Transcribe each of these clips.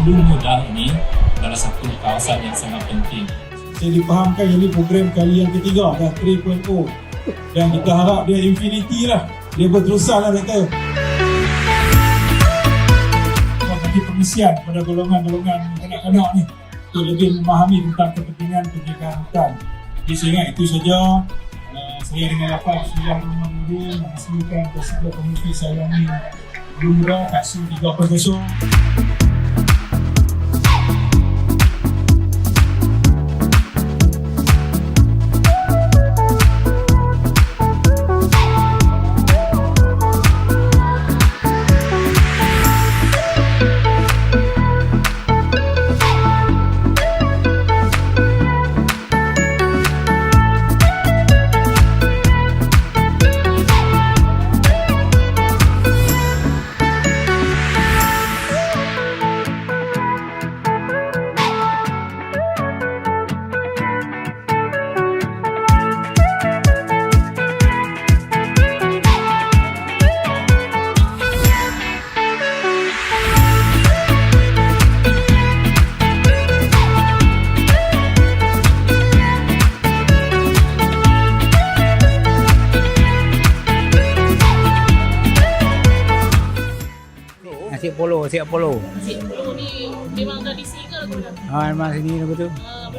Hulu Muda ini adalah satu kawasan yang sangat penting. Saya dipahamkan ini program kali yang ketiga dah 3.0 dan kita harap dia infinity lah. Dia berterusan lah kata bagi pengisian kepada golongan-golongan kanak-kanak ni untuk lebih memahami tentang kepentingan penjagaan hutan. Jadi saya ingat itu saja. Uh, saya dengan lapan sudah menunggu menghasilkan keseluruhan komuniti saya ni belum muda kasu 3.0 Nasi polo, siap polo. Nasi puluh ni memang tradisi ke lagu dah? Ha, memang sini lagu tu. Dalam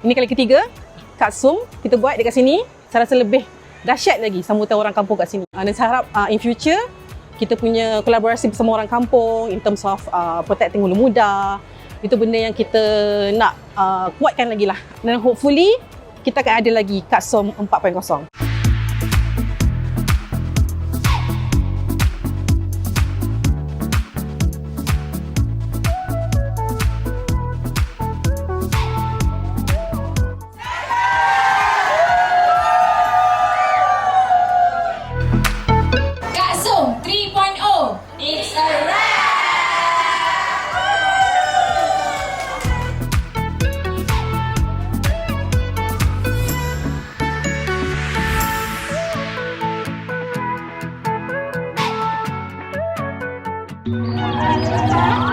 Ini kali ketiga Kak Sum kita buat dekat sini. Saya rasa lebih dahsyat lagi sambutan orang kampung kat sini. Uh, dan saya harap uh, in future kita punya kolaborasi bersama orang kampung in terms of uh, protecting hulu muda. Itu benda yang kita nak uh, kuatkan lagi lah. Dan hopefully kita akan ada lagi Som 4.0. Música